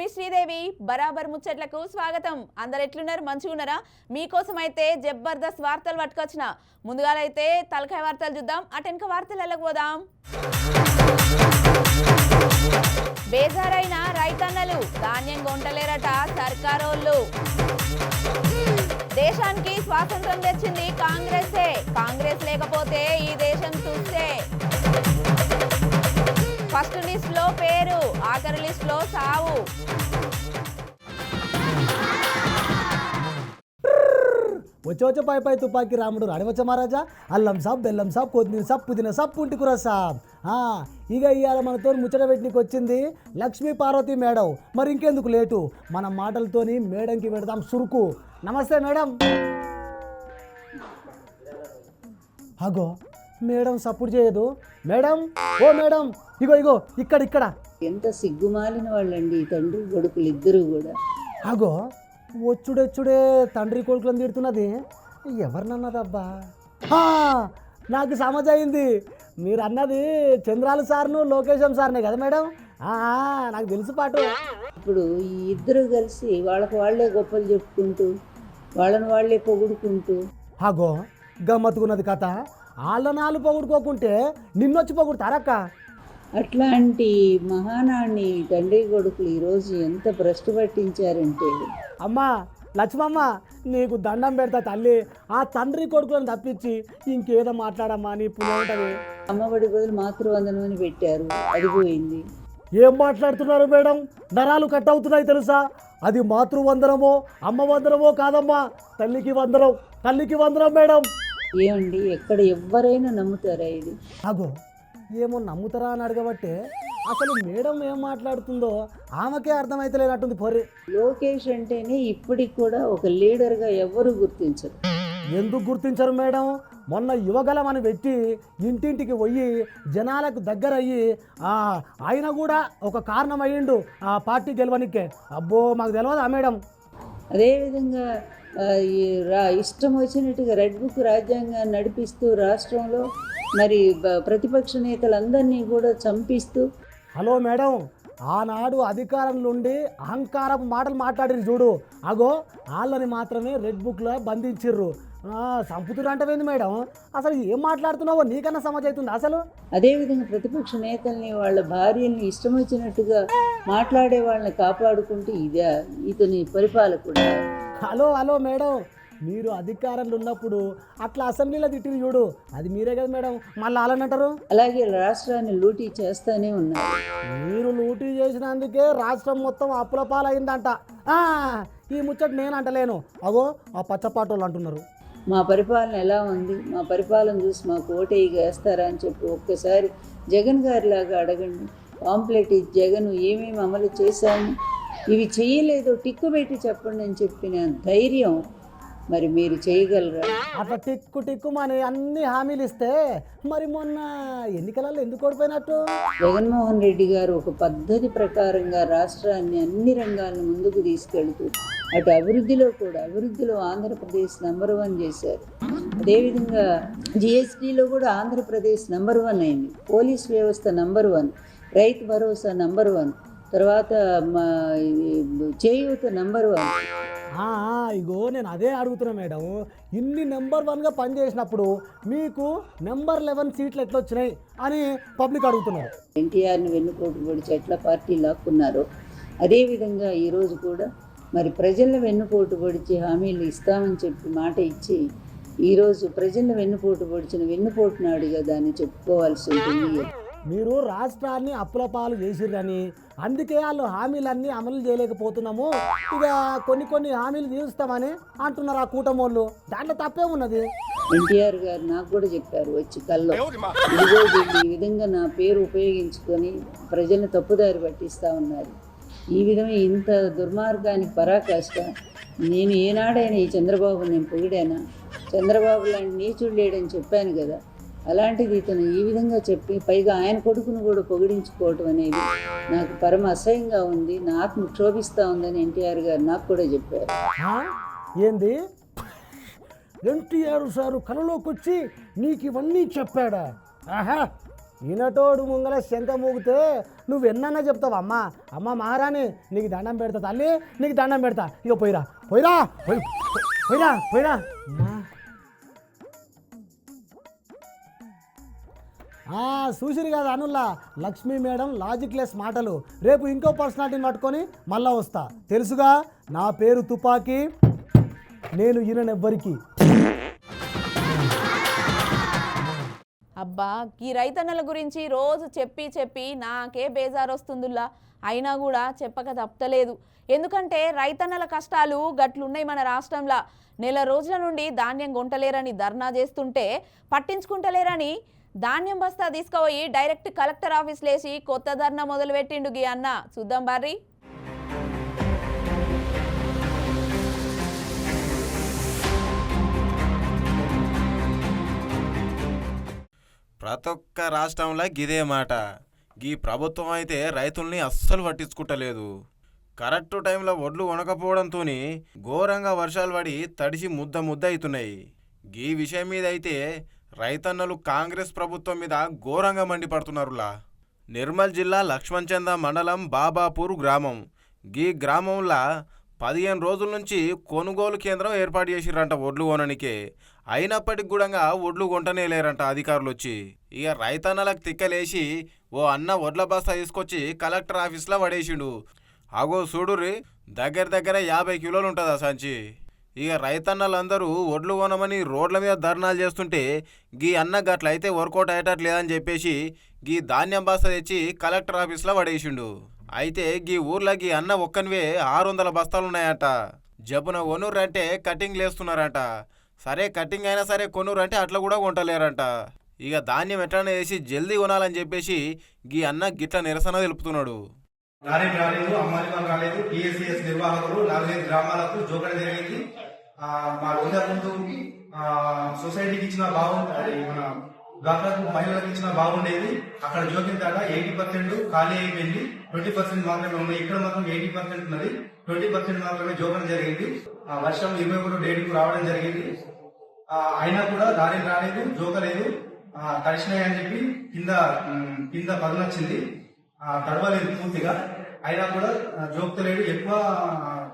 మీ శ్రీదేవి బరాబర్ ముచ్చట్లకు స్వాగతం. అందరు ఎట్లున్నారు? మంచిగున్నారా? మీకోసం అయితే జబర్దస్త్ వార్తలు పట్టుకొచ్చిన. ముందుగాలైతే తలకాయ వార్తలు చూద్దాం. అటెనక వార్తలు వెళ్ళకపోదాం బేజారైన రైతన్నలు ధాన్యం కొంటలేరట సర్కారోళ్ళు. దేశానికి స్వాతంత్రం తెచ్చింది కాంగ్రెసే. కాంగ్రెస్ లేకపోతే ఈ దేశం చూస్తే ఫస్ట్ లిస్ట్లో పేరు ఆఖరి లిస్ట్లో సావు. వచ్చే వచ్చే పై పై తుపాకి రాముడు రాణివచ్చ మహారాజా? అల్లం సాబ్ బెల్లం సాబ్ కొత్తిమీర సాబ్ పుదీనా సాబ్ పుంటికూర సాబ్. ఇక ఇవాళ మనతో ముచ్చట పెట్టినకి వచ్చింది లక్ష్మీ పార్వతి మేడం. మరి ఇంకెందుకు లేటు? మన మాటలతోని మేడంకి పెడదాం సురుకు. నమస్తే మేడం. అగో మేడం సపోర్ట్ చేయదు. మేడం ఓ మేడం ఇగో ఇగో ఇక్కడ ఇక్కడ. ఎంత సిగ్గుమాలిన వాళ్ళండి ఈ తండ్రి కొడుకులు ఇద్దరు కూడా. అగో వచ్చుడొచ్చుడే తండ్రి కొడుకులను తిడుతున్నది. ఎవరినన్నదబ్బా? నాకు సమజ్ అయింది. మీరు అన్నది చంద్రాల సార్ను లోకేశం సార్నే కదా మేడం? నాకు తెలుసు పాటు. ఇప్పుడు ఈ ఇద్దరు కలిసి వాళ్ళకి వాళ్ళే గొప్పలు చెప్పుకుంటూ వాళ్ళని వాళ్ళే పొగుడుకుంటూ. అగో గమ్మత్తుకున్నది కథ. వాళ్ళ నాలుగు పొగుడుకోకుంటే నిన్నొచ్చి పొగుడుతారక్క? అట్లాంటి మహానాన్ని తండ్రి కొడుకులు ఈరోజు ఎంత భ్రష్టు పట్టించారంటే. అమ్మా లక్ష్మమ్మ నీకు దండం పెడతా తల్లి. ఆ తండ్రి కొడుకులను తప్పించి ఇంకేదో మాట్లాడమ్మా నీ పుణ్యం ఉంటుంది అమ్మఒడి బదులు మాతృవందనం అని పెట్టారు. అది పోయింది. ఏం మాట్లాడుతున్నారు మేడం? నరాలు కట్ అవుతున్నాయి తెలుసా? అది మాతృవందనమో అమ్మ వందనమో కాదమ్మా. తల్లికి వందనం తల్లికి వందనం మేడం. ఏమండి ఎక్కడ ఎవరైనా నమ్ముతారా ఇది? అగో ఏమో నమ్ముతారా అని అడగబట్టే అసలు మేడం ఏం మాట్లాడుతుందో ఆమెకే అర్థమైతలేనట్టుంది పొరి లోకేష్ అంటేనే ఇప్పటికి కూడా ఒక లీడర్గా ఎవ్వరూ గుర్తించరు. ఎందుకు గుర్తించరు మేడం? మొన్న యువగలం అని పెట్టి ఇంటింటికి పోయి జనాలకు దగ్గర అయ్యి ఆ, ఆయన కూడా ఒక కారణం అయ్యిండు ఆ పార్టీ గెలవనికే. అబ్బో మాకు తెలియదా మేడం? అదేవిధంగా ఇష్టం వచ్చినట్టుగా రెడ్ బుక్ రాజ్యాంగాన్ని నడిపిస్తూ రాష్ట్రంలో మరి ప్రతిపక్ష నేతలందరినీ కూడా చంపిస్తూ హలో మేడం ఆనాడు అధికారంలో ఉండి అహంకారపు మాటలు మాట్లాడిరు చూడు. అగో వాళ్ళని మాత్రమే రెడ్ బుక్లో బంధించిర్రు. సంపుతుడు అంటవేంది మేడం? అసలు ఏం మాట్లాడుతున్నావో నీకన్నా సమజ్ అవుతుంది అసలు? అదేవిధంగా ప్రతిపక్ష నేతల్ని వాళ్ళ భార్యల్ని ఇష్టం వచ్చినట్టుగా మాట్లాడే వాళ్ళని కాపాడుకుంటూ ఇదే ఇతని పరిపాలకుడు? హలో హలో మేడం మీరు అధికారంలో ఉన్నప్పుడు అట్లా అసెంబ్లీలో తిట్టిరు చూడు. అది మీరే కదా మేడం. మళ్ళీ అంటారు? అలాగే రాష్ట్రాన్ని లూటీ చేస్తానే ఉన్నారు మీరు లూటీ చేసినందుకే రాష్ట్రం మొత్తం అప్పుల పాలైందంట. ఈ ముచ్చట నేను అంటలేను. అగో ఆ పచ్చపాటోళ్ళు అంటున్నారు. మా పరిపాలన ఎలా ఉంది? మా పరిపాలన చూసి మాకు ఓటేయి వేస్తారా అని చెప్పి ఒక్కసారి జగన్ గారిలాగా అడగండి. పాంప్లెట్ ఇచ్చి జగన్ ఏమేమి అమలు చేశాము? ఇవి చేయలేదు టిక్కు పెట్టి చెప్పండి అని చెప్పిన ధైర్యం మరి మీరు చేయగలరా? అట్లా టిక్కు టిక్కు అని అన్ని హామీలు ఇస్తే మరి మొన్న ఎన్నికలలో ఎందుకు ఓడిపోయినట్టు? జగన్మోహన్ రెడ్డి గారు ఒక పద్ధతి ప్రకారంగా రాష్ట్రాన్ని అన్ని రంగాలను ముందుకు తీసుకెళ్తూ అటు అభివృద్ధిలో కూడా అభివృద్ధిలో ఆంధ్రప్రదేశ్ నెంబర్ వన్ చేశారు. అదేవిధంగా జిఎస్టీలో కూడా ఆంధ్రప్రదేశ్ నెంబర్ వన్ అయింది. పోలీస్ వ్యవస్థ number one Rythu Bharosa number one తర్వాత మా చేయూత నెంబర్ వన్. ఇగో నేను అదే అడుగుతున్నా మేడం. ఇన్ని నెంబర్ వన్గా పనిచేసినప్పుడు మీకు నెంబర్ లెవెన్ సీట్లు ఎట్లా వచ్చినాయి అని పబ్లిక్ అడుగుతున్నారు. ఎన్టీఆర్ని వెన్నుపోటు పొడిచి ఎట్లా పార్టీ లాక్కున్నారో అదేవిధంగా ఈరోజు కూడా మరి ప్రజల వెన్నుపోటు పొడిచి హామీలు ఇస్తామని చెప్పి మాట ఇచ్చి ఈరోజు ప్రజల వెన్నుపోటు పొడిచిన వెన్నుపోటు నాడుగా దాన్ని చెప్పుకోవాల్సి ఉంటుంది. మీరు రాష్ట్రాన్ని అప్పుల పాలు చేసిర్రని. అందుకే వాళ్ళు హామీలన్నీ అమలు చేయలేకపోతున్నాము. ఇక కొన్ని కొన్ని హామీలు తీరుస్తామని అంటున్నారు ఆ కూటమోళ్ళు. దాంట్లో తప్పే ఉన్నది. ఎన్టీఆర్ గారు నాకు కూడా చెప్పారు వచ్చి కల్లో. ఇదిగో ఈ విధంగా నా పేరు ఉపయోగించుకొని ప్రజల్ని తప్పుదారి పట్టిస్తా ఉన్నారు. ఈ విధమైన ఇంత దుర్మార్గానికి పరాకాష్ట. నేను ఏనాడైనా ఈ చంద్రబాబు నేను పొగిడానా? చంద్రబాబు లాంటి నీచుడు లేడని చెప్పాను కదా. అలాంటిది ఇతను ఈ విధంగా చెప్పి పైగా ఆయన కొడుకును కూడా పొగిడించుకోవటం అనేది నాకు పరమ అసహ్యంగా ఉంది. నా ఆత్మ క్షోభిస్తూ ఉందని ఎన్టీఆర్ గారు నాకు కూడా చెప్పారు. ఆ? ఏంది? ఎన్టీఆర్ సారు కలలోకి వచ్చి నీకు ఇవన్నీ చెప్పాడా? ఆహా ఈనటోడు ముంగల శంఖ మూగితే నువ్వు ఎన్నన్నా చెప్తావు అమ్మ. అమ్మ మహారాణి నీకు దండం పెడతా తల్లి నీకు దండం పెడతా. ఇక పోయిరా పోయిరా పోయిరా పోయిరా. చూసిరు కదా అనుల్లా లక్ష్మీ మేడం లాజిక్ లెస్ మాటలు. రేపు ఇంకో పర్సనాలిటీని పట్టుకొని మళ్ళా వస్తా. తెలుసుగా? నా పేరు తుపాకీ. నేను ఈయనెవ్వరికి అబ్బా ఈ రైతన్నల గురించి రోజు చెప్పి చెప్పి నాకే బేజారు వస్తుందిలా అయినా కూడా చెప్పక తప్పలేదు ఎందుకంటే రైతన్నల కష్టాలు గట్లున్నాయి మన రాష్ట్రంలో. నెల రోజుల నుండి ధాన్యం కొంటలేరని ధర్నా చేస్తుంటే పట్టించుకుంటలేరని ధాన్యం బస్తా తీసుకుపోయి డైరెక్ట్ కలెక్టర్ ఆఫీస్ లేచి కొత్త ధర్నా మొదలుపెట్టిండు గీ అన్న. చూద్దాం బార్రీ. ప్రతి ఒక్క రాష్ట్రంలో గిదే మాట. గీ ప్రభుత్వం అయితే రైతుల్ని అస్సలు పట్టించుకుంటలేదు. కరెక్ట్ టైంలో ఒడ్లు వణకపోవడంతో ఘోరంగా వర్షాలు పడి తడిసి ముద్ద ముద్ద అవుతున్నాయి. గీ విషయం మీద అయితే రైతన్నలు కాంగ్రెస్ ప్రభుత్వం మీద ఘోరంగా మండిపడుతున్నారులా. నిర్మల్ జిల్లా లక్ష్మణచంద మండలం బాబాపూర్ గ్రామం. గీ గ్రామంలో పదిహేను రోజుల నుంచి కొనుగోలు కేంద్రం ఏర్పాటు చేసిర్రంట ఒడ్లు కొననికే. అయినప్పటికి కూడా ఒడ్లు కొంటనే లేరంట అధికారులు వచ్చి ఇక రైతన్నలకు తిక్కలేసి ఓ అన్న ఒడ్ల బస్తా తీసుకొచ్చి కలెక్టర్ ఆఫీస్లో పడేసిండు. అగో చూడుర్రి దగ్గర దగ్గర యాభై కిలోలు ఉంటుందా సంచి? ఇక రైతన్నలందరూ ఒడ్లు కొనమని రోడ్ల మీద ధర్నాలు చేస్తుంటే గీ అన్న గట్లయితే వర్కౌట్ అయ్యేటట్లేదని చెప్పేసి గీ ధాన్యం బస్తా తెచ్చి కలెక్టర్ ఆఫీస్లో పడేసిండు. అయితే గీ ఊర్లో గీ అన్న ఒక్కనివే ఆరు వందల బస్తాలున్నాయట జపున కొనుర్రు అంటే కటింగ్ లేస్తున్నారంట. సరే కటింగ్ అయినా సరే కొనుర్రు అంటే అట్లా కూడా కొంటలేరంట. ఇక ధాన్యం ఎట్లనే వేసి జల్దీ కొనాలని చెప్పేసి గీ అన్న గిట్ల నిరసన తెలుపుతున్నాడు. నారేం రాలేదు అమ్మాయిలు రాలేదు టీఎస్సీఎస్ నిర్వాహకులు నాలుగైదు గ్రామాలకు జోకడం జరిగింది. మా ఇంతకు బంధువుకి సొసైటీకి ఇచ్చిన బాగుంది మన డాక్టర్లకు మహిళలకు ఇచ్చిన బాగుండేది అక్కడ జోకిన దాకా ఎయిటీ పర్సెంట్ ఖాళీ అయిపోయింది ట్వంటీ పర్సెంట్ మాత్రమే ఉంది ఇక్కడ మాత్రం ఎయిటీ పర్సెంట్ ఉన్నది. ట్వంటీ పర్సెంట్ మాత్రమే జోకడం జరిగింది. ఆ, వర్షం ఇరవై ఒకటో డేట్కు రావడం జరిగింది. అయినా కూడా దారి రాలేదు జోకలేదు. తడిచినాయి అని చెప్పి కింద కింద పదునొచ్చింది. తడవలేదు పూర్తిగా. అయినా కూడా జోక్తలేడు ఎక్కువ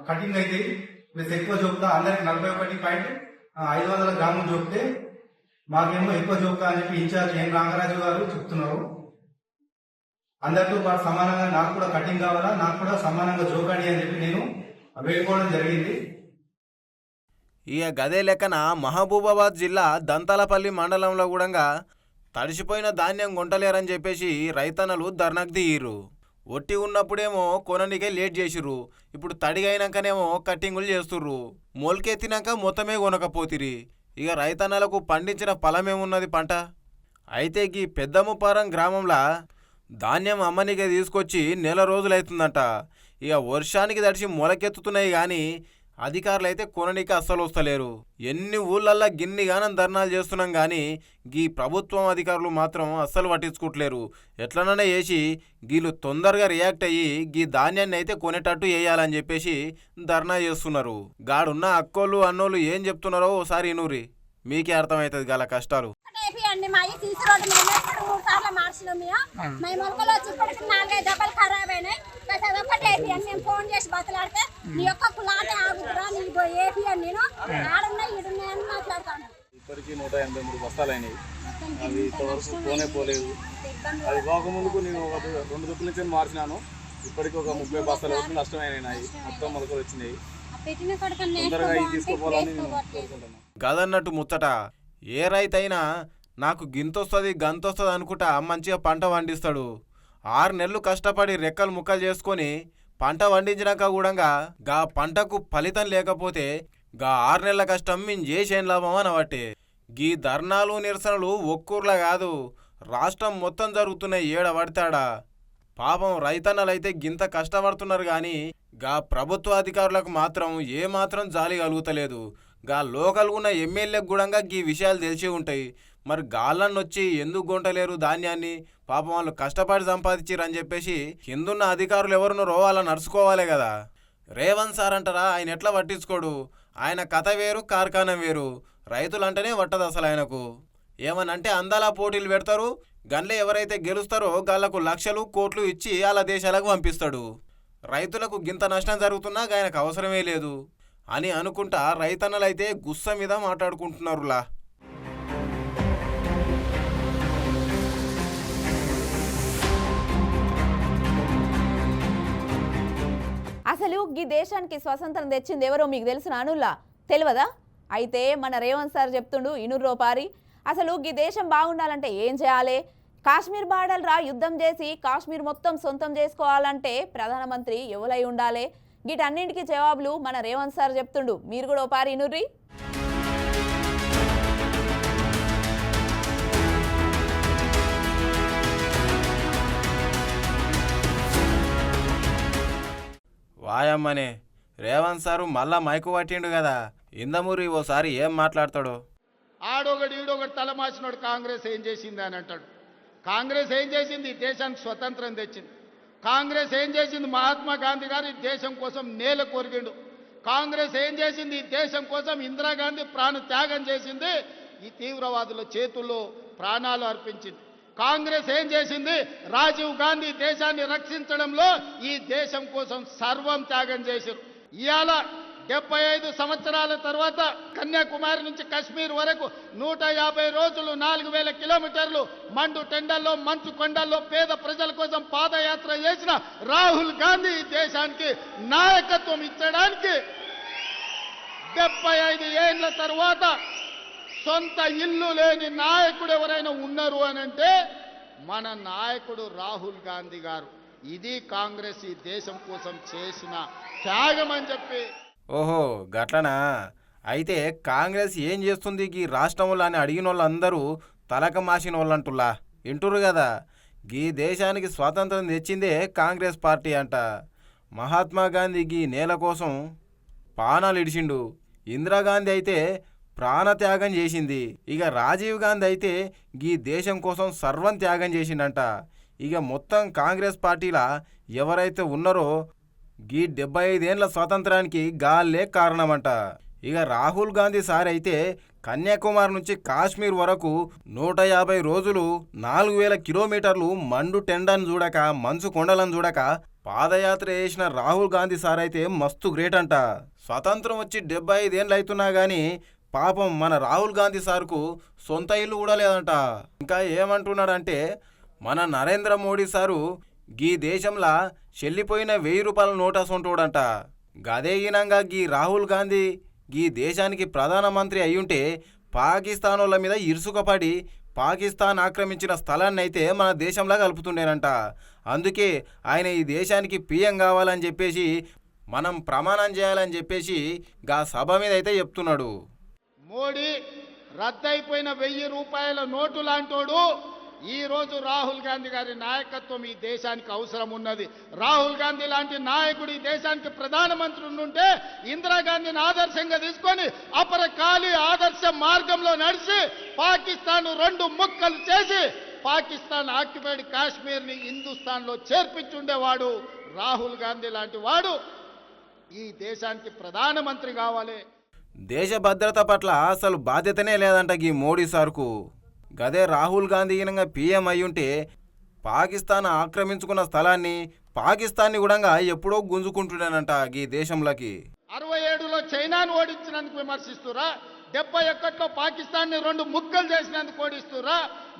కటింగ్ అయితే ప్లస్ ఎక్కువ చూపుతా అందరికి నలభై ఒకటి పాయింట్ ఐదు వందల గ్రాములు చూపితే మాకేమో ఎక్కువ చూపుతా అని చెప్పి ఇన్ఛార్జ్ ఎన్ రామరాజు గారు చెప్తున్నారు. అందరితో పాటు సమానంగా నాకు కూడా కటింగ్ కావాలా నాకు కూడా సమానంగా జోకాడి అని చెప్పి నేను వేడుకోవడం జరిగింది. ఇక గదే లెక్కన మహబూబాబాద్ జిల్లా దంతాలపల్లి మండలంలో కూడా తడిసిపోయిన ధాన్యం గుంటలేరని చెప్పేసి రైతన్నలు ధర్నాకు దిగిరు ఒట్టి ఉన్నప్పుడేమో కొననికే లేట్ చేసిర్రు. ఇప్పుడు తడిగైనాకనేమో కట్టింగులు చేస్తుర్రు. మొలకెత్తినాక మొత్తమే కొనకపోతిరి. ఇక రైతన్నలకు పండించిన ఫలమేమున్నది పంట? అయితే గీ పెద్దముపారం గ్రామంలో ధాన్యం అమ్మనికే తీసుకొచ్చి నెల రోజులైతుందంట. ఇక వర్షానికి తడిచి మొలకెత్తుతున్నాయి కానీ అధికారులు అయితే కొననీకి అస్సలు వస్తలేరు. ఎన్ని ఊళ్ళల్లో గిన్ని గానం ధర్నాలు చేస్తున్నాం కానీ గీ ప్రభుత్వం అధికారులు మాత్రం అస్సలు పట్టించుకోవట్లేరు ఎట్లనైనా చేసి గీళ్ళు తొందరగా రియాక్ట్ అయ్యి గీ ధాన్యాన్ని అయితే కొనేటట్టు వేయాలని చెప్పేసి ధర్నా చేస్తున్నారు. గాడున్న అక్కోళ్ళు అన్నోళ్ళు ఏం చెప్తున్నారో ఓసారి ఇనూరి మీకే అర్థమవుతుంది గల కష్టాలు. అండి మా మేము ఎప్పుడు మూడు సార్లు మార్చినాం మేము మేము మొలకలు వచ్చి ఇప్పటికి నాలుగైదు దెబ్బలు ఖరాబ్ అయినాయి బస్ అదొక్కటి వేపియండి మేము ఫోన్ చేసి బతలాడితే నీ యొక్క కులాటే ఆగుతురా నీ వేపియండి నేను ఆడున్నా ఈడున్నాయని మాట్లాడతాను. ఇప్పటికీ నూట ఎనభై మూడు బస్తాలు అయినాయి అవి ఇంతవరకు పోనే పోలేదు. అది పోకముందుకు నేను ఒక రెండు దుప్పుల నుంచి మార్చినాను. ఇప్పటికి ఒక ముప్పై బస్తాల వరకు నష్టమైనాయి. మొత్తం మొలకలు వచ్చినాయి. తొందరగా ఇది తీసుకోపోవాలని నేను కోరుకుంటున్నాను గదన్నట్టు ముచ్చట. ఏ రైతైనా నాకు గింతొస్తుంది గంతొస్తుంది అనుకుంటా మంచిగా పంట పండిస్తాడు. ఆరు నెలలు కష్టపడి రెక్కలు ముక్కలు చేసుకొని పంట పండించినాక కూడా గా పంటకు ఫలితం లేకపోతే గా ఆరు నెలల కష్టం మేము చేసేం లాభం అనబట్టే. గీ ధర్నాలు నిరసనలు ఒక్కూర్లా కాదు రాష్ట్రం మొత్తం జరుగుతున్నాయి ఏడ పడతాడా పాపం రైతన్నలైతే గింత కష్టపడుతున్నారు కానీ గా ప్రభుత్వ అధికారులకు మాత్రం ఏమాత్రం జాలి కలుగుతలేదు. గా లోకల్ ఉన్న ఎమ్మెల్యేకి కూడా గీ విషయాలు తెలిసి ఉంటాయి. మరి గాళ్ళని వచ్చి ఎందుకు గుంటలేరు ధాన్యాన్ని? పాపం వాళ్ళు కష్టపడి సంపాదించారు అని చెప్పేసి కిందున్న అధికారులు ఎవరున్నారో వాళ్ళని నడుచుకోవాలి కదా రేవంత్ సార్ అంటారా ఆయన ఎట్లా పట్టించుకోడు? ఆయన కథ వేరు కార్ఖానం వేరు. రైతులంటేనే పట్టదు అసలు ఆయనకు. ఏమనంటే అందాల పోటీలు పెడతారు గన్లే ఎవరైతే గెలుస్తారో గాళ్ళకు లక్షలు కోట్లు ఇచ్చి అలా దేశాలకు పంపిస్తాడు. రైతులకు గింత నష్టం జరుగుతున్నా ఆయనకు అవసరమే లేదు. అని అనుకుంటా రైతన్నలైతే గుస్స మీద మాట్లాడుకుంటున్నారులా. అసలు ఈ దేశానికి స్వతంత్రం తెచ్చింది ఎవరో మీకు తెలిసిన అనుల్లా తెలియదా అయితే మన రేవంత్ సార్ చెప్తుండు ఇనుర్రో పారి అసలు ఈ దేశం బాగుండాలంటే ఏం చేయాలి? కాశ్మీర్ బార్డర్ రా యుద్ధం చేసి కాశ్మీర్ మొత్తం సొంతం చేసుకోవాలంటే ప్రధానమంత్రి ఎవలై ఉండాలి? వీటన్నింటికి జవాబులు మన రేవంత్ సార్ చెప్తుండు. మీరు కూడా ఓ పారి ఇనుర్రి. వాయమ్మనే రేవంత్ సారు మళ్ళా మైకు పట్టిండు కదా. ఇందమూరి ఓసారి ఏం మాట్లాడతాడో? ఆడొకడు ఈడొకడు తలమాసినోడు కాంగ్రెస్ ఏం చేసింది అని అంటాడు. కాంగ్రెస్ ఏం చేసింది? దేశానికి స్వతంత్రం తెచ్చింది. కాంగ్రెస్ ఏం చేసింది? మహాత్మా గాంధీ గారు ఈ దేశం కోసం నేల కొరిగిండు. కాంగ్రెస్ ఏం చేసింది? ఈ దేశం కోసం ఇందిరాగాంధీ ప్రాణ త్యాగం చేసింది. ఈ తీవ్రవాదుల చేతుల్లో ప్రాణాలు అర్పించింది. కాంగ్రెస్ ఏం చేసింది? రాజీవ్ గాంధీ దేశాన్ని రక్షించడంలో ఈ దేశం కోసం సర్వం త్యాగం చేశారు ఇవాళ డెబ్బై ఐదు సంవత్సరాల తర్వాత కన్యాకుమారి నుంచి కశ్మీర్ వరకు నూట యాభై రోజులు నాలుగు వేల కిలోమీటర్లు మండు టెండల్లో మంచు కొండల్లో పేద ప్రజల కోసం పాదయాత్ర చేసిన రాహుల్ గాంధీ దేశానికి నాయకత్వం ఇచ్చడానికి డెబ్బై ఐదు ఏళ్ళ తర్వాత సొంత ఇల్లు లేని నాయకుడు ఎవరైనా ఉన్నారు అని అంటే మన నాయకుడు రాహుల్ గాంధీ గారు. ఇది కాంగ్రెస్ ఈ దేశం కోసం చేసిన త్యాగం అని చెప్పి ఓహో గట్లనా? అయితే కాంగ్రెస్ ఏం చేస్తుంది ఈ రాష్ట్రంలో అని అడిగిన వాళ్ళందరూ తలక మాసిన వాళ్ళంటుల్లా వింటురు కదా గీ దేశానికి స్వాతంత్రం తెచ్చిందే కాంగ్రెస్ పార్టీ అంట. మహాత్మా గాంధీ గీ నేల కోసం పానాలు ఇడిచిండు ఇందిరాగాంధీ అయితే ప్రాణత్యాగం చేసింది. ఇక రాజీవ్ గాంధీ అయితే గీ దేశం కోసం సర్వం త్యాగం చేసిండంట. ఇక మొత్తం కాంగ్రెస్ పార్టీలా ఎవరైతే ఉన్నారో గీ డెబ్బై ఐదేళ్ళ స్వాతంత్రానికి గాల్లే కారణమంట. ఇక రాహుల్ గాంధీ సార్ అయితే కన్యాకుమారి నుంచి కాశ్మీర్ వరకు నూట యాభై రోజులు నాలుగు వేల కిలోమీటర్లు మండు టెండను చూడక మంచు కొండలను చూడక పాదయాత్ర చేసిన రాహుల్ గాంధీ సార్ అయితే మస్తు గ్రేట్ అంట స్వతంత్రం వచ్చి డెబ్బై ఐదేళ్ళు అవుతున్నా కానీ పాపం మన రాహుల్ గాంధీ సార్కు సొంత ఇల్లు కూడా లేదంట. ఇంకా ఏమంటున్నాడంటే మన నరేంద్ర మోడీ సారు గీ దేశంలా చెల్లిపోయిన వెయ్యి రూపాయల నోట్ అసొంటోడంట గీ రాహుల్ గాంధీ గీ దేశానికి ప్రధానమంత్రి అయ్యుంటే పాకిస్తానోళ్ళ మీద ఇరుసుకపడి పాకిస్తాన్ ఆక్రమించిన స్థలాన్ని అయితే మన దేశంలా కలుపుతుండేనంట. అందుకే ఆయన ఈ దేశానికి పిఎం కావాలని చెప్పేసి మనం ప్రమాణం చేయాలని చెప్పేసి గా సభ మీద అయితే చెప్తున్నాడు. మోడీ రద్దయిపోయిన వెయ్యి రూపాయల నోటు లాంటోడు ఈరోజు రాహుల్ గాంధీ గారి నాయకత్వం ఈ దేశానికి అవసరం ఉన్నది. రాహుల్ గాంధీ లాంటి నాయకుడు ఈ దేశానికి ప్రధానమంత్రి ఉండుంటే ఇందిరాగాంధీని ఆదర్శంగా తీసుకొని అపరకాలి ఆదర్శ మార్గంలో నడిచి పాకిస్తాన్ రెండు ముక్కలు చేసి పాకిస్తాన్ ఆక్యుపైడ్ కాశ్మీర్ని హిందుస్థాన్లో చేర్పించుండేవాడు రాహుల్ గాంధీ లాంటి వాడు ఈ దేశానికి ప్రధానమంత్రి కావాలి. దేశ భద్రత పట్ల అసలు బాధ్యతనే లేదంట ఈ మోడీ సార్కు. గదే రాహుల్ గాంధీ ఈనంగా పీఎం అయ్యుంటే పాకిస్తాన్ ఆక్రమించుకున్న స్థలాన్ని పాకిస్తాన్ని కూడా ఎప్పుడో గుంజుకుంటున్నానంట ఈ దేశంలోకి. అరవై ఏడులో చైనాను ఓడించినందుకు విమర్శిస్తురా? డెబ్బై ఒకటిలో పాకిస్తాన్ని రెండు ముక్కలు చేసినందుకు ఓడిస్తురా?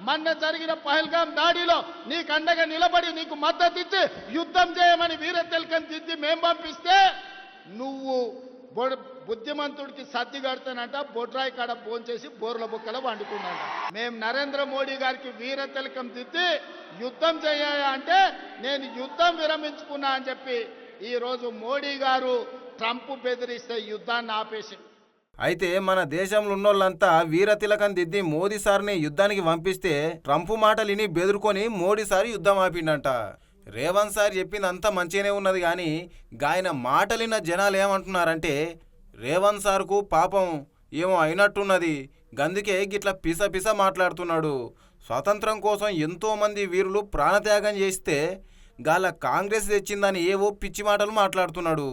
మొన్న జరిగిన పహల్గాం దాడిలో నీకు అండగా నిలబడి నీకు మద్దతు ఇచ్చి యుద్ధం చేయమని వీర తెలకని దిద్ది మేం పంపిస్తే నువ్వు బొడ- బుద్ధిమంతుడికి సర్ది కడతానంట బొడ్రాయి కాడ భోంచేసి బోర్ల బుక్కల వండుకున్నాంట మేము నరేంద్ర మోడీ గారికి వీర తిలకం దిద్ది యుద్ధం చేయాలి అంటే నేను యుద్ధం విరమించుకున్నా అని చెప్పి ఈరోజు మోడీ గారు ట్రంప్ బెదిరిస్తే యుద్ధాన్ని ఆపేసి. అయితే మన దేశంలో ఉన్నోళ్ళంతా వీర తిలకం దిద్ది మోదీ సార్ని యుద్ధానికి పంపిస్తే ట్రంప్ మాటలిని విని బెదురుకొని మోడీ సార్ యుద్ధం ఆపిండంట. రేవంత్ సార్ చెప్పింది అంతా మంచిగానే ఉన్నది కానీ గాయన మాటలిన జనాలు ఏమంటున్నారంటే రేవంత్ సార్కు పాపం ఏమో అయినట్టున్నది. గందుకే గిట్ల పిస పిస మాట్లాడుతున్నాడు. స్వాతంత్రం కోసం ఎంతోమంది వీరులు ప్రాణత్యాగం చేస్తే గాల కాంగ్రెస్ తెచ్చిందని ఏవో పిచ్చి మాటలు మాట్లాడుతున్నాడు.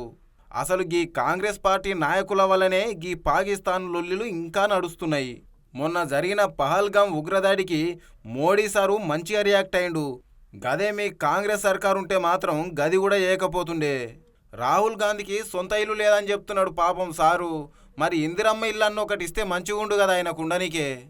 అసలు గీ కాంగ్రెస్ పార్టీ నాయకుల వల్లనే గీ పాకిస్తాన్ లొల్లిలు ఇంకా నడుస్తున్నాయి. మొన్న జరిగిన పహల్గాం ఉగ్రదాడికి మోడీ సారు మంచిగా రియాక్ట్ అయిండు. గదే మీ కాంగ్రెస్ సర్కారు ఉంటే మాత్రం గది కూడా ఏకపోతుండే రాహుల్ గాంధీకి సొంత ఇల్లు లేదని చెప్తున్నాడు పాపం సారు. మరి ఇందిరమ్మ ఇల్లు అన్న ఒకటి ఇస్తే మంచిగుండు కదా ఆయన కుండనికే.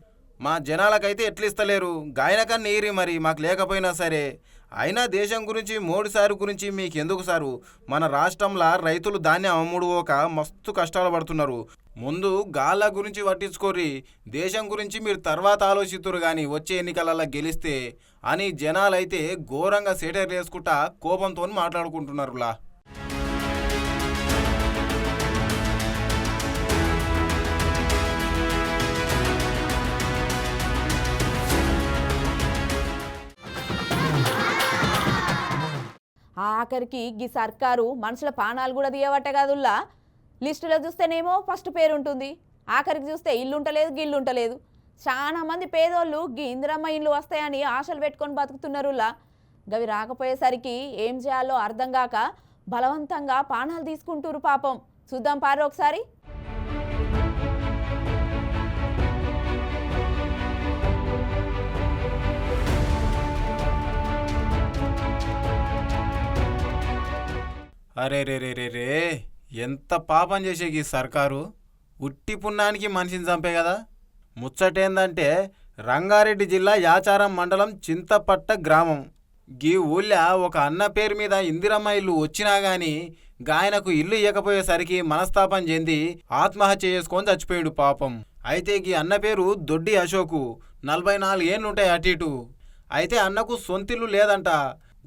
మా జనాలకైతే ఎట్లిస్తలేరు? గాయనకన్నా నీరి మరి మాకు లేకపోయినా సరే. అయినా దేశం గురించి మోడీ సారు గురించి మీకు ఎందుకు సారు? మన రాష్ట్రంలో రైతులు ధాన్యం అమ్ముడుపోక మస్తు కష్టాలు పడుతున్నారు. ముందు గాళ్ళ గురించి పట్టించుకోర్రి. దేశం గురించి మీరు తర్వాత ఆలోచితురు కానీ వచ్చే ఎన్నికలలో గెలిస్తే అని జనాలైతే ఘోరంగా సేటర్ వేసుకుంటా కోపంతో మాట్లాడుకుంటున్నారులా. ఆఖరికి గీ సర్కారు మనుషుల పానాలు కూడా తీయవట్టే కాదుల్లా. లిస్టులో చూస్తేనేమో ఫస్ట్ పేరు ఉంటుంది ఆఖరికి చూస్తే ఇల్లు ఉండలేదు గిల్లు ఉండలేదు చాలా మంది పేదోళ్ళు గీ ఇందిరమ్మ ఇల్లు వస్తాయని ఆశలు పెట్టుకొని బతుకుతున్నారులా. గవి రాకపోయేసరికి ఏం చేయాలో అర్థం కాక బలవంతంగా పానాలు తీసుకుంటురు పాపం. చూద్దాం పారు ఒకసారి. అరే రే రే రే రే ఎంత పాపం చేసే ఈ సర్కారు? ఉట్టి పున్నానికి మనిషిని చంపే కదా? ముచ్చటేందంటే రంగారెడ్డి జిల్లా యాచారం మండలం చింతపట్ట గ్రామం. గీ ఊళ్ళో ఒక అన్న పేరు మీద ఇందిరమ్మ ఇల్లు వచ్చినా గాని గాయనకు ఇల్లు ఇవ్వకపోయేసరికి మనస్తాపం చెంది ఆత్మహత్య చేసుకొని చచ్చిపోయాడు పాపం. అయితే గీ అన్న పేరు దొడ్డి అశోకు. నలభై నాలుగేళ్ళుంటాయి అటు ఇటు. అయితే అన్నకు సొంతిల్లు లేదంట.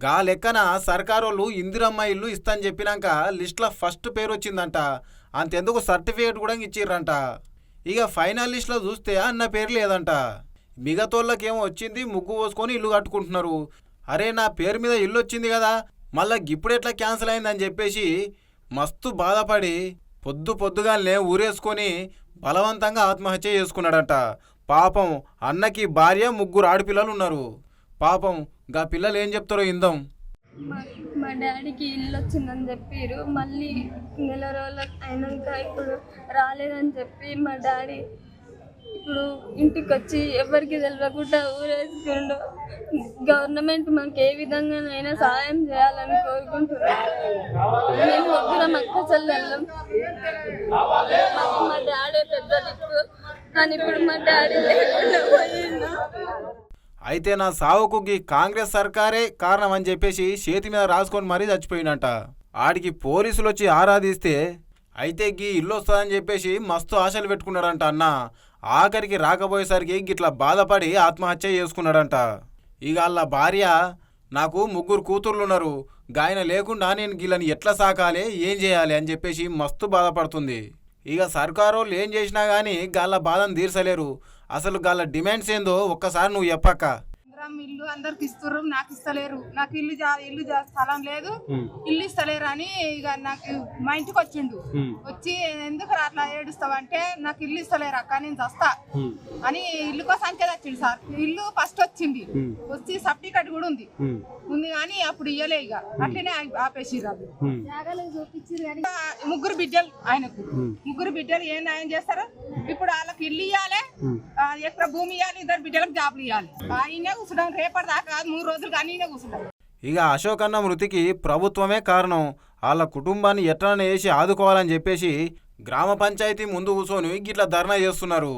గా లెక్కన సర్కారోళ్ళు ఇందిరమ్మ ఇల్లు ఇస్తాని చెప్పినాక లిస్ట్లో ఫస్ట్ పేరు వచ్చిందంట అంతెందుకు సర్టిఫికేట్ కూడా ఇచ్చిర్రంట. ఇక ఫైనలిస్ట్లో చూస్తే అన్న పేరు లేదంట. మిగతోళ్ళకేమో వచ్చింది ముగ్గు పోసుకొని ఇల్లు కట్టుకుంటున్నారు. అరే నా పేరు మీద ఇల్లు వచ్చింది కదా మళ్ళా ఇప్పుడు ఎట్లా క్యాన్సిల్ అయిందని చెప్పేసి మస్తు బాధపడి పొద్దు పొద్దుగానే ఊరేసుకొని బలవంతంగా ఆత్మహత్య చేసుకున్నాడంట. పాపం అన్నకి భార్య ముగ్గురు ఆడపిల్లలు ఉన్నారు. పాపం గా పిల్లలు ఏం చెప్తారో ఇందాం. మా మా డాడీకి ఇల్లు వచ్చిందని చెప్పారు. మళ్ళీ నెల రోజులు అయినాక ఇప్పుడు రాలేదని చెప్పి మా డాడీ ఇప్పుడు ఇంటికి వచ్చి ఎవరికి తెలియకుండా ఊరేసుకుండు. గవర్నమెంట్ మాకు ఏ విధంగానైనా సహాయం చేయాలని కోరుకుంటున్నాం. మేము ముగ్గురం అక్క చెల్లెళ్ళం. మా డాడీ పెద్ద దిక్కు కానీ ఇప్పుడు మా డాడీ లేకుండా పోయిండు. అయితే నా సావుకు గీ కాంగ్రెస్ సర్కారే కారణం అని చెప్పేసి చేతి మీద రాసుకొని మరీ చచ్చిపోయినట ఆడికి పోలీసులు వచ్చి ఆరాధిస్తే అయితే గీ ఇల్లు వస్తుందని చెప్పేసి మస్తు ఆశలు పెట్టుకున్నాడంట అన్న. ఆఖరికి రాకపోయేసరికి గిట్లా బాధపడి ఆత్మహత్య చేసుకున్నాడంట. ఇక వాళ్ళ భార్య నాకు ముగ్గురు కూతుర్లు ఉన్నారు గాయన లేకుండా నేను గీళ్ళని ఎట్లా సాకాలి? ఏం చేయాలి? అని చెప్పేసి మస్తు బాధపడుతుంది. ఇక సర్కారోళ్ళు ఏం చేసినా కానీ గాళ్ళ బాధను తీర్చలేరు. అసలు గాళ్ళ డిమాండ్స్ ఏందో ఒక్కసారి నువ్వు చెప్పక్క. ఇందిరమ్మ ఇల్లు అందరికి ఇస్తుర్రు నాకు ఇస్తలేరు. నాకు ఇల్లు జా- ఇల్లు జా- స్థలం లేదు. ఇల్లు ఇస్తలేరు అని ఇక నాకు మా ఇంటికి వచ్చిండు. వచ్చి ఎందుకు రా అట్లా ఏడుస్తావంటే నాకు ఇల్లు ఇస్తలేరు అక్క నేను వస్తా అని ఇల్లు కోసం అంతే వచ్చిండు సార్. ఇల్లు ఫస్ట్ వచ్చింది. వచ్చి సర్టిఫికెట్ కూడా ఉంది. ఉంది కానీ అప్పుడు ఇయ్యలే ఇక అట్లనే ఆపేసిర్రు ముగ్గురు బిడ్డలు ఆయనకు. ముగ్గురు బిడ్డలు ఏం న్యాయం చేస్తారు? ఇప్పుడు వాళ్ళకి ఇల్లు ఇవ్వాలి ఎక్కడ భూమి ఇవ్వాలి ఇద్దరు బిడ్డలకు జాబులు ఇవ్వాలి ఆయనే కూర్చున్నాం రేపటి దాకా కాదు మూడు రోజులు కానీ కూర్చున్నాం ఇక అశోక్ అన్న మృతికి ప్రభుత్వమే కారణం. వాళ్ళ కుటుంబాన్ని ఎట్లనే వేసి ఆదుకోవాలని చెప్పేసి గ్రామ పంచాయతీ ముందు కూర్చొని గిట్లా ధర్నా చేస్తున్నారు.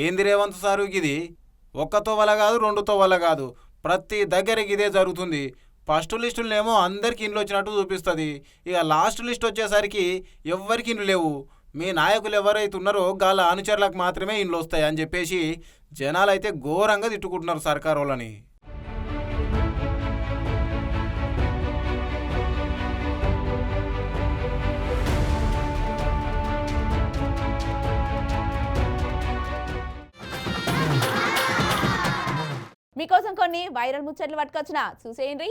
ఏంది రేవంత్ సారు ఇది ఒక్కతో వల్ల కాదు రెండుతో వల్ల కాదు. ప్రతి దగ్గరికి ఇదే జరుగుతుంది. ఫస్ట్ లిస్టులనేమో అందరికి ఇండ్లు వచ్చినట్టు చూపిస్తుంది. ఇక లాస్ట్ లిస్ట్ వచ్చేసరికి ఎవ్వరికి ఇండ్లు లేవు. మీ నాయకులు ఎవరైతే ఉన్నారో గాల అనుచరులకు మాత్రమే ఇండ్లు వస్తాయి అని చెప్పేసి జనాలైతే ఘోరంగా తిట్టుకుంటున్నారు సర్కార్ వాళ్ళని. మీకోసం కొన్ని వైరల్ ముచ్చట్లు పట్టుకొచ్చిన. చూసేయండి.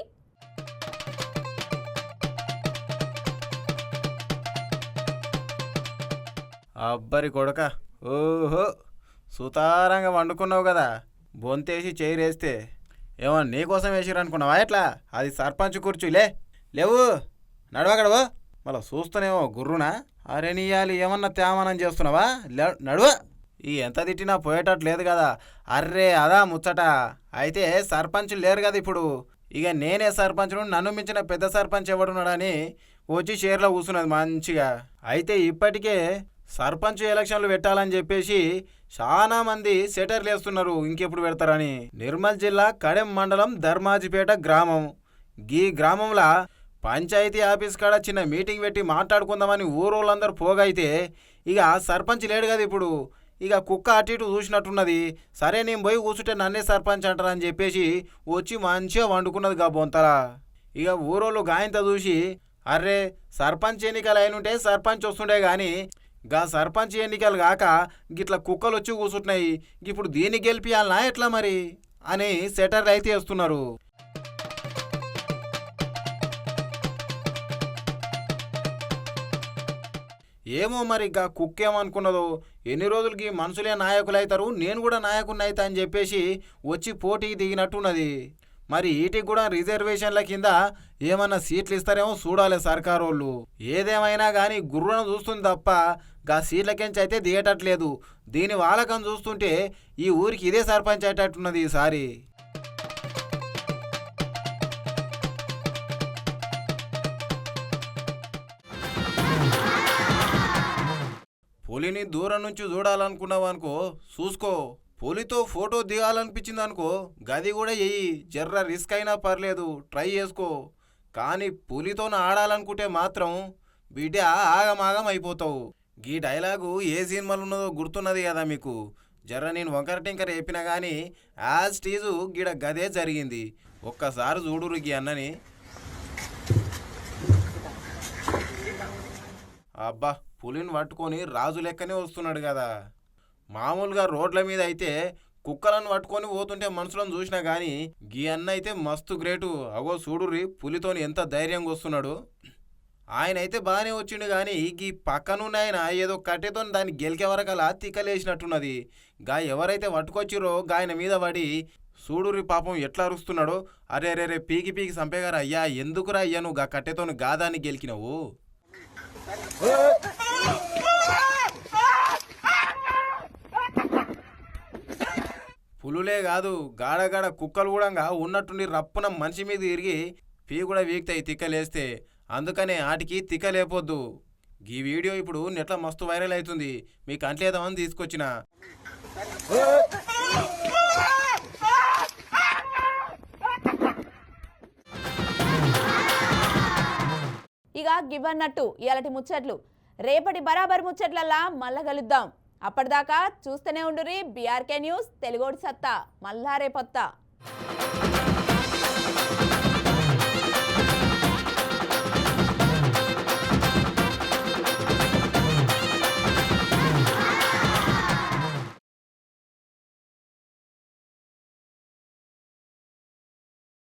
అబ్బరి కొడక. ఓహో. సుతారంగా వండుకున్నావు కదా బొంతేసి చేయిరేస్తే. ఏమో నీకోసం వేసిరనుకున్నావా ఎట్లా? అది సర్పంచ్ కూర్చులే లేవు. నడవగడవు మళ్ళా చూస్తూనేమో గుర్రునా? అరే నీయాలి ఏమన్నా తేమనం చేస్తున్నావా? నడువ ఈ ఎంత తిట్టినా పోయేటట్టు లేదు కదా. అర్రే అదా ముచ్చట. అయితే సర్పంచ్ లేరు కదా ఇప్పుడు. ఇక నేనే సర్పంచ్ను నన్ను మించిన పెద్ద సర్పంచ్ ఎవడున్నాడని వచ్చి షేర్లో కూర్చున్నది మంచిగా. అయితే ఇప్పటికే సర్పంచ్ ఎలక్షన్లు పెట్టాలని చెప్పేసి చాలా మంది సెటర్లు వేస్తున్నారు. ఇంకెప్పుడు పెడతారని. నిర్మల్ జిల్లా కడెం మండలం ధర్మాజిపేట గ్రామం. గీ గ్రామంలో పంచాయతీ ఆఫీస్ కాడ చిన్న మీటింగ్ పెట్టి మాట్లాడుకుందామని ఊరోళ్ళందరూ పోగైతే ఇక సర్పంచ్ లేడు కదా ఇప్పుడు. ఇక కుక్క అటు ఇటు చూసినట్టున్నది. సరే నేను పోయి కూర్చుంటే నన్నే సర్పంచ్ అంటారని చెప్పేసి వచ్చి మంచిగా వండుకున్నది గా బొంతలా. ఇక ఊరోళ్ళు గాయంత చూసి అర్రే సర్పంచ్ ఎన్నికలు అయినుంటే సర్పంచ్ వస్తుండే కానీ గా సర్పంచ్ ఎన్నికలు కాక గిట్ల కుక్కలు వచ్చి కూసుంటున్నాయి. ఇప్పుడు దీన్ని గెలిపియాలనా ఎట్లా మరి? అని సెటర్లు అయితే వేస్తున్నారు ఏమో మరి ఇక కుక్క ఏమనుకున్నదో ఎన్ని రోజులకి మనుషులే నాయకులు అవుతారు నేను కూడా నాయకుడిని అవుతా అని చెప్పేసి వచ్చి పోటీకి దిగినట్టున్నది. మరి వీటికి కూడా రిజర్వేషన్ల కింద ఏమన్నా సీట్లు ఇస్తారేమో చూడాలి సర్కారు వాళ్ళు ఏదేమైనా కానీ గుర్రును చూస్తుంది తప్ప గా సీట్లకెంచి అయితే దిగేటట్లేదు. దీని వాళ్ళకం చూస్తుంటే ఈ ఊరికి ఇదే సర్పంచ్ అయ్యేటట్టున్నది ఈసారి. పులిని దూరం నుంచి చూడాలనుకున్నావు అనుకో చూసుకో. పులితో ఫోటో దిగాలనిపించింది అనుకో గది కూడా ఎయ్యి జర్ర రిస్క్ అయినా పర్లేదు ట్రై చేసుకో. కానీ పులితోన ఆడాలనుకుంటే మాత్రం బిడ్డ ఆగమాగం అయిపోతావు. గీ డైలాగు ఏ సినిమాలో ఉన్నదో గుర్తున్నది కదా మీకు? జర్ర నేను వంకర టింకర చెప్పినా కానీ యాజ్ టీజు గీడ గదే జరిగింది. ఒక్కసారి చూడురు గీ అన్నని. అబ్బా పులిని పట్టుకొని రాజు లెక్కనే వస్తున్నాడు కదా. మామూలుగా రోడ్ల మీద అయితే కుక్కలను పట్టుకొని పోతుంటే మనుషులను చూసినా కానీ గీ అన్న అయితే మస్తు గ్రేటు. అగో చూడుర్రి పులితోని ఎంత ధైర్యంగా వస్తున్నాడు. ఆయన అయితే బాగానే వచ్చిండు కానీ గీ పక్కనున్న ఆయన ఏదో కట్టెతో దాన్ని గెలికే వరకలా తిక్కలేసినట్టున్నది. గా ఎవరైతే పట్టుకొచ్చిరో గాయన మీద పడి చూడుర్రి పాపం ఎట్లా అరుస్తున్నాడో అరే అరే రే పీకి పీకి చంపేగారు అయ్యా ఎందుకురా అయ్యా నువ్వు గా కట్టెతో గాదాన్ని గెలికినవు? పులులే కాదు గాడగాడ కుక్కలు కూడా ఉన్నట్టుండి రప్పున మనిషి మీద తిరిగి పీ కూడా వీక్తాయి తిక్కలేస్తే. అందుకనే ఆటికి తిక్క లేపొద్దు ఈ వీడియో ఇప్పుడు నెట్ల మస్తు వైరల్ అవుతుంది మీకు అంట్లేదామని తీసుకొచ్చిన. ఇక గివన్నట్టు ఇలాంటి ముచ్చట్లు. రేపటి బరాబర్ ముచ్చట్లల్లా మళ్ళా కలుద్దాం. అప్పటిదాకా చూస్తూనే ఉండురి బీఆర్కే న్యూస్ తెలుగోడి సత్తా మళ్ళా రేపొత్తా